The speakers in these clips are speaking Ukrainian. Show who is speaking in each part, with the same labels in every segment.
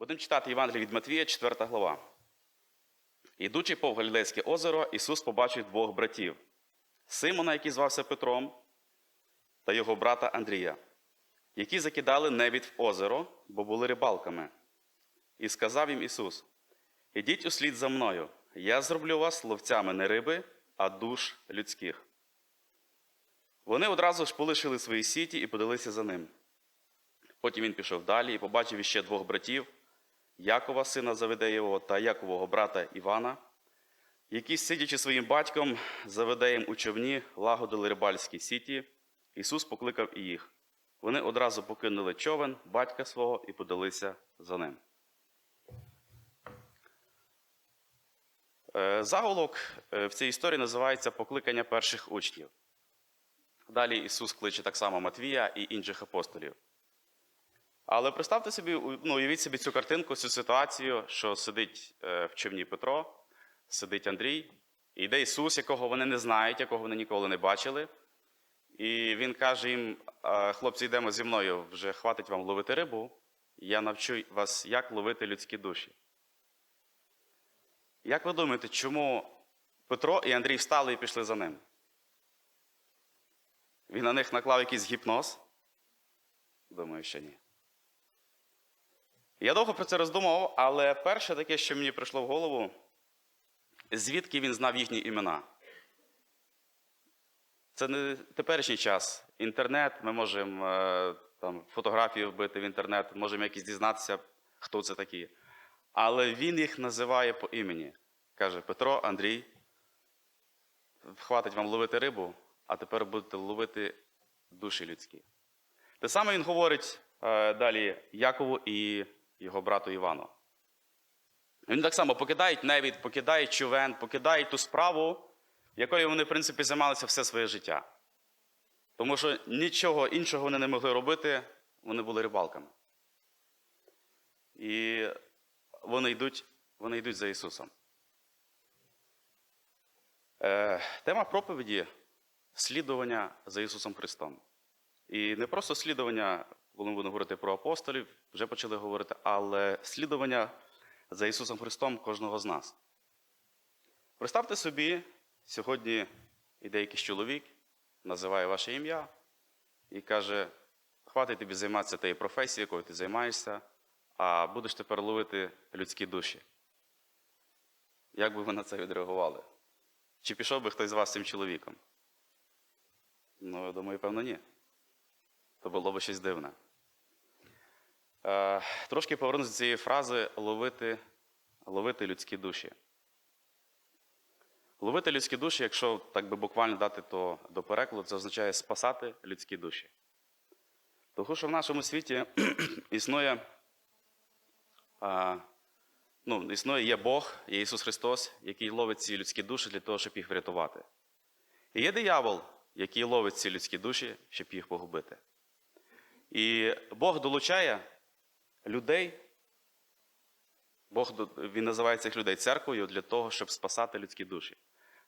Speaker 1: Будемо читати Євангеліє від Матвія, 4 глава. Ідучи по Галілейське озеро, Ісус побачив двох братів: Симона, який звався Петром, та його брата Андрія, які закидали невід в озеро, бо були рибалками. І сказав їм Ісус: Ідіть услід за мною, я зроблю вас ловцями не риби, а душ людських. Вони одразу ж полишили свої сіті і подалися за ним. Потім він пішов далі і побачив іще двох братів Якова, сина Заведеєвого, та Якового брата Івана, які, сидячи своїм батьком, Заведеєм у човні, лагодили рибальські сіті. Ісус покликав і їх. Вони одразу покинули човен, батька свого, і подалися за ним. Е, Заголовок е, в цій історії називається Покликання перших учнів. Далі Ісус кличе так само Матвія і інших апостолів. Але представте собі, ну, уявіть собі цю картинку, цю ситуацію, що сидить е, в човні Петро, сидить Андрій, і йде Ісус, якого вони не знають, якого вони ніколи не бачили. І він каже їм: хлопці, йдемо зі мною, вже хватить вам ловити рибу, я навчу вас, як ловити людські душі. Як ви думаєте, чому Петро і Андрій встали і пішли за ним? Він на них наклав якийсь гіпноз? Думаю, що ні. Я довго про це роздумував, але перше таке, що мені прийшло в голову, звідки він знав їхні імена. Це не теперішній час. Інтернет, ми можемо е, там, фотографії вбити в інтернет, можемо якісь дізнатися, хто це такі. Але він їх називає по імені. Каже: Петро, Андрій, хватить вам ловити рибу, а тепер будете ловити душі людські. Те саме він говорить е, далі Якову і його брату Івану. Він так само покидають невід, покидають човен, покидають ту справу, якою вони, в принципі, займалися все своє життя. Тому що нічого іншого вони не могли робити, вони були рибалками. І вони йдуть, вони йдуть за Ісусом. Е, тема проповіді слідування за Ісусом Христом. І не просто слідування, коли ми будемо говорити про апостолів, вже почали говорити, але слідування за Ісусом Христом кожного з нас. Представте собі, сьогодні йде якийсь чоловік, називає ваше ім'я і каже: хватить тобі займатися тією професією, якою ти займаєшся, а будеш тепер ловити людські душі. Як би ви на це відреагували? Чи пішов би хтось з вас цим чоловіком? Ну, я думаю, певно, ні. То було б щось дивне. Е, трошки повернуся до цієї фрази ловити, ловити людські душі. Ловити людські душі, якщо так би буквально дати то до перекладу, це означає спасати людські душі. Тому що в нашому світі існує, ну, існує є Бог, є Ісус Христос, який ловить ці людські душі для того, щоб їх врятувати. І є диявол, який ловить ці людські душі, щоб їх погубити. І Бог долучає людей, Бог він називає цих людей церквою для того, щоб спасати людські душі.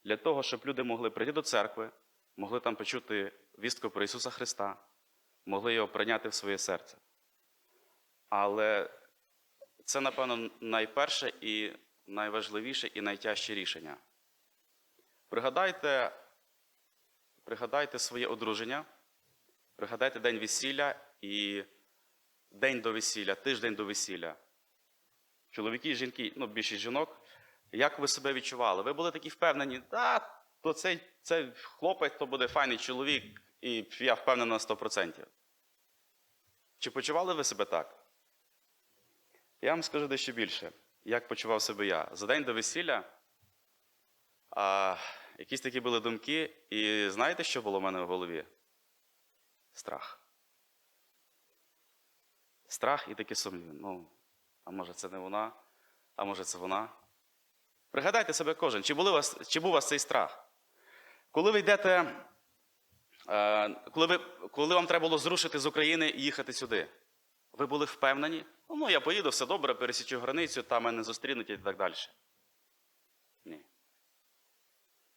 Speaker 1: Для того, щоб люди могли прийти до церкви, могли там почути вістку про Ісуса Христа, могли його прийняти в своє серце. Але це, напевно, найперше і найважливіше і найтяжче рішення. Пригадайте, пригадайте своє одруження, пригадайте день весілля і день до весілля, тиждень до весілля. Чоловіки і жінки, ну, більшість жінок, як ви себе відчували? Ви були такі впевнені, да, то цей, цей хлопець то буде файний чоловік, і я впевнений на 100%. Чи почували ви себе так? Я вам скажу дещо більше, як почував себе я. За день до весілля а, якісь такі були думки, і знаєте, що було в мене в голові? Страх. Страх і такі сумніви. Ну, а може це не вона, а може це вона. Пригадайте себе кожен, чи, були вас, чи був у вас цей страх? Коли ви йдете, е, коли, ви, коли вам треба було зрушити з України і їхати сюди, ви були впевнені? Ну, я поїду, все добре, пересічу границю, там мене зустрінуть і так далі. Ні.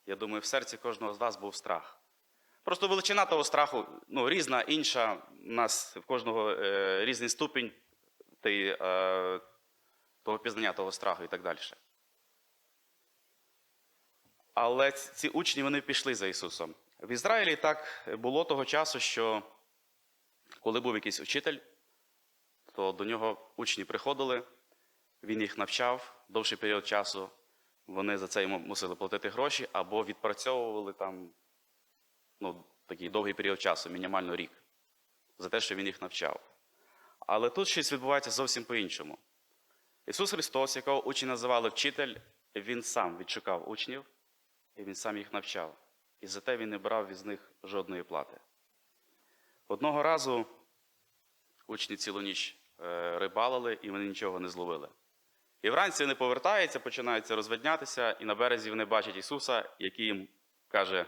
Speaker 1: Я думаю, в серці кожного з вас був страх. Просто величина того страху ну, різна, інша. У нас в кожного е, різний ступінь тієї, е, того пізнання, того страху і так далі. Але ці учні вони пішли за Ісусом. В Ізраїлі так було того часу, що коли був якийсь учитель, то до нього учні приходили, він їх навчав довший період часу. Вони за це йому мусили платити гроші або відпрацьовували там ну, такий довгий період часу, мінімально рік, за те, що він їх навчав. Але тут щось відбувається зовсім по-іншому. Ісус Христос, якого учні називали вчитель, він сам відшукав учнів і він сам їх навчав. І за те він не брав із них жодної плати. Одного разу учні цілу ніч е, рибалили, і вони нічого не зловили. І вранці вони повертаються, починаються розведнятися, і на березі вони бачать Ісуса, який їм каже: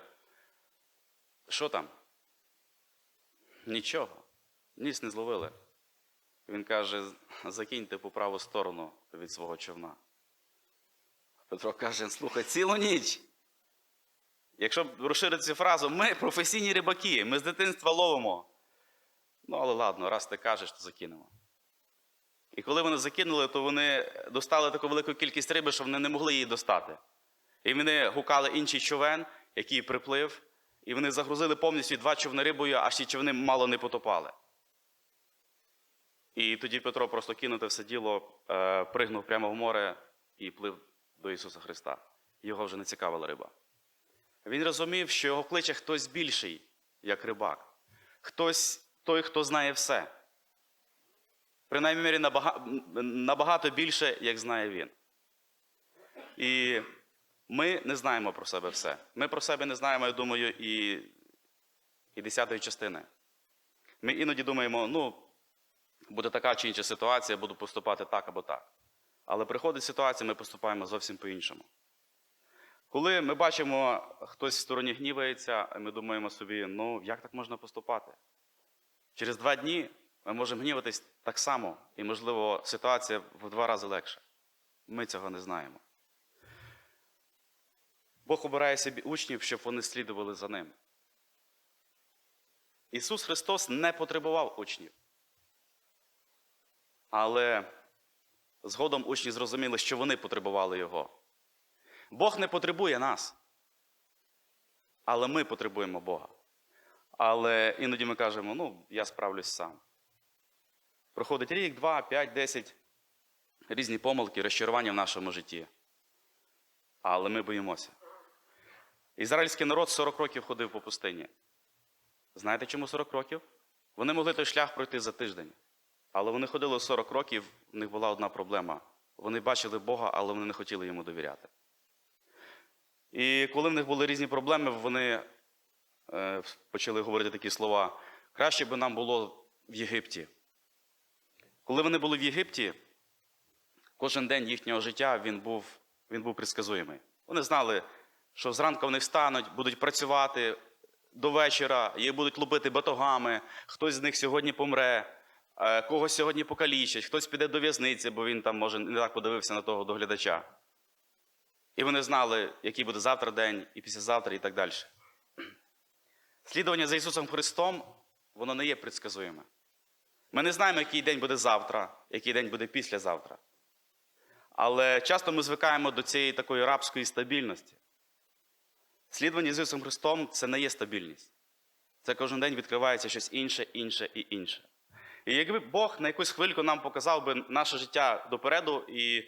Speaker 1: що там? Нічого, ніч не зловили. Він каже: закиньте по праву сторону від свого човна. Петро каже: слухай, цілу ніч. Якщо розширити цю фразу, ми професійні рибаки, ми з дитинства ловимо. Ну, але ладно, раз ти кажеш, то закинемо. І коли вони закинули, то вони достали таку велику кількість риби, що вони не могли її достати. І вони гукали інший човен, який приплив, і вони загрузили повністю два човни рибою, аж ті човни мало не потопали. І тоді Петро просто кинуте все діло, е, пригнув прямо в море і плив до Ісуса Христа. Його вже не цікавила риба. Він розумів, що його кличе хтось більший, як рибак. Хтось той, хто знає все. Принаймні набагато більше, як знає він. І ми не знаємо про себе все. Ми про себе не знаємо, я думаю, і, і десятої частини. Ми іноді думаємо, ну, буде така чи інша ситуація, буду поступати так або так. Але приходить ситуація, ми поступаємо зовсім по-іншому. Коли ми бачимо, хтось в стороні гнівається, ми думаємо собі, ну як так можна поступати? Через два дні ми можемо гніватись так само, і, можливо, ситуація в два рази легша. Ми цього не знаємо. Бог обирає собі учнів, щоб вони слідували за ним. Ісус Христос не потребував учнів. Але згодом учні зрозуміли, що вони потребували Його. Бог не потребує нас. Але ми потребуємо Бога. Але іноді ми кажемо, ну, я справлюсь сам. Проходить рік, два, п'ять, десять, різні помилки, розчарування в нашому житті. Але ми боїмося. Ізраїльський народ 40 років ходив по пустині. Знаєте, чому 40 років? Вони могли той шлях пройти за тиждень. Але вони ходили 40 років, в них була одна проблема. Вони бачили Бога, але вони не хотіли йому довіряти. І коли в них були різні проблеми, вони е, почали говорити такі слова: краще би нам було в Єгипті. Коли вони були в Єгипті, кожен день їхнього життя він був, він був предсказуємий. Вони знали, що зранку вони встануть, будуть працювати до вечора, їх будуть лупити батогами, хтось з них сьогодні помре, е, когось сьогодні покалічать, хтось піде до в'язниці, бо він там, може, не так подивився на того доглядача. І вони знали, який буде завтра день, і післязавтра, і так далі. Слідування за Ісусом Христом, воно не є предсказуєме. Ми не знаємо, який день буде завтра, який день буде післязавтра. Але часто ми звикаємо до цієї такої рабської стабільності. Слідування з Ісусом Христом це не є стабільність. Це кожен день відкривається щось інше, інше і інше. І якби Бог на якусь хвильку нам показав би наше життя допереду, і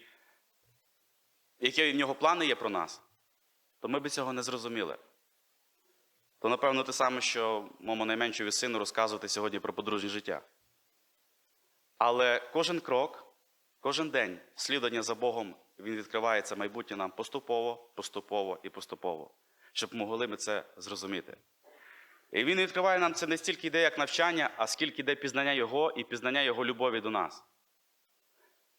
Speaker 1: які в нього плани є про нас, то ми б цього не зрозуміли. То, напевно, те саме, що моєму найменшому сину розказувати сьогодні про подружнє життя. Але кожен крок, кожен день слідування за Богом, він відкриває це майбутнє нам поступово, поступово і поступово, щоб могли ми це зрозуміти. І він відкриває нам це не стільки йде як навчання, а скільки йде пізнання Його і пізнання Його любові до нас.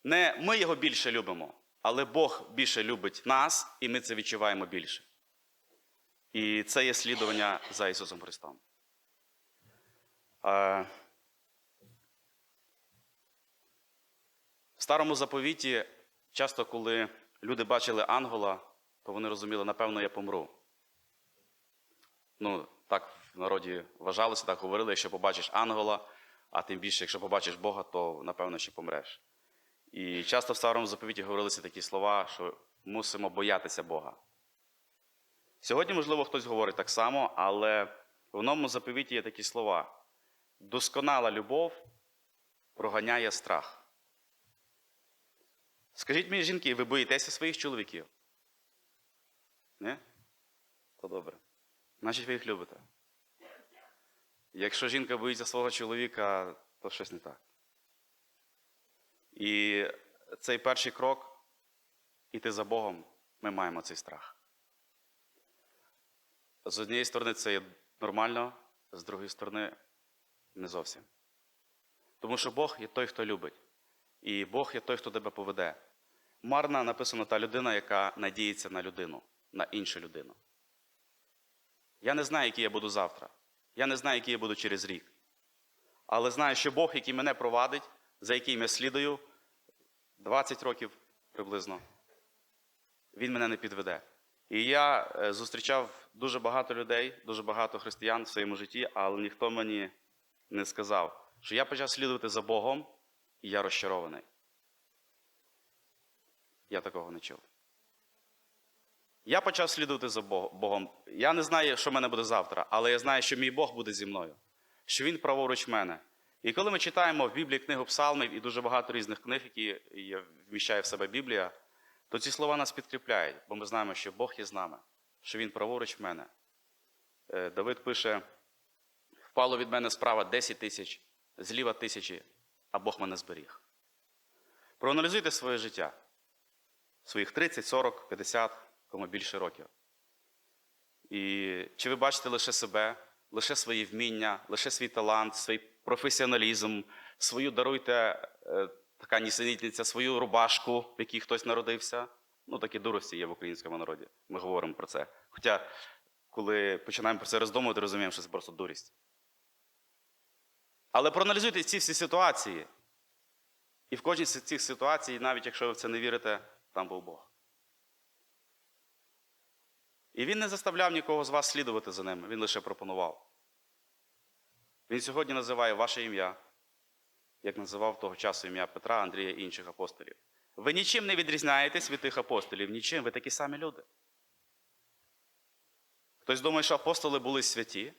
Speaker 1: Не ми його більше любимо, але Бог більше любить нас, і ми це відчуваємо більше. І це є слідування за Ісусом Христом. В старому заповіті, часто, коли люди бачили ангела, то вони розуміли, напевно, я помру. Ну, так в народі вважалося, так говорили, якщо побачиш ангела, а тим більше, якщо побачиш Бога, то напевно ще помреш. І часто в старому заповіті говорилися такі слова, що мусимо боятися Бога. Сьогодні, можливо, хтось говорить так само, але в новому заповіті є такі слова: досконала любов проганяє страх. Скажіть мені, жінки, ви боїтеся своїх чоловіків? Не? То добре. Значить, ви їх любите. Якщо жінка боїться свого чоловіка, то щось не так. І цей перший крок іти за Богом, ми маємо цей страх. З однієї сторони, це є нормально, з другої сторони, не зовсім. Тому що Бог є той, хто любить. І Бог є той, хто тебе поведе. Марна написано та людина, яка надіється на людину, на іншу людину. Я не знаю, який я буду завтра. Я не знаю, який я буду через рік. Але знаю, що Бог, який мене провадить, за яким я слідую 20 років приблизно, він мене не підведе. І я е, зустрічав дуже багато людей, дуже багато християн в своєму житті, але ніхто мені не сказав, що я почав слідувати за Богом, і я розчарований. Я такого не чув. Я почав слідувати за Богом. Я не знаю, що в мене буде завтра, але я знаю, що мій Бог буде зі мною, що Він праворуч мене. І коли ми читаємо в Біблії книгу псалмів і дуже багато різних книг, які вміщає в себе Біблія, то ці слова нас підкріпляють, бо ми знаємо, що Бог є з нами, що Він праворуч мене. Е, Давид пише: впало від мене справа 10 тисяч, зліва тисячі, а Бог мене зберіг. Проаналізуйте своє життя, своїх 30, 40, 50, кому більше років. І чи ви бачите лише себе, лише свої вміння, лише свій талант, свій професіоналізм, свою даруйте е, така нісенітниця, свою рубашку, в якій хтось народився. Ну, такі дурості є в українському народі. Ми говоримо про це. Хоча, коли починаємо про це роздумувати, розуміємо, що це просто дурість. Але проаналізуйте ці всі ситуації. І в кожній з цих ситуацій, навіть якщо ви в це не вірите, там був Бог. І він не заставляв нікого з вас слідувати за ним, він лише пропонував. Він сьогодні називає ваше ім'я, як називав того часу ім'я Петра, Андрія і інших апостолів. Ви нічим не відрізняєтесь від тих апостолів, нічим, ви такі самі люди. Хтось думає, що апостоли були святі.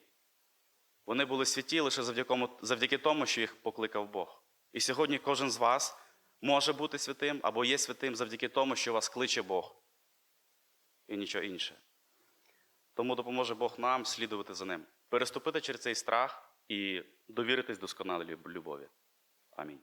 Speaker 1: Вони були святі лише завдяки, тому, що їх покликав Бог. І сьогодні кожен з вас може бути святим або є святим завдяки тому, що вас кличе Бог. І нічого інше. Тому допоможе Бог нам слідувати за ним, переступити через цей страх і довіритись досконалій любові. Амінь.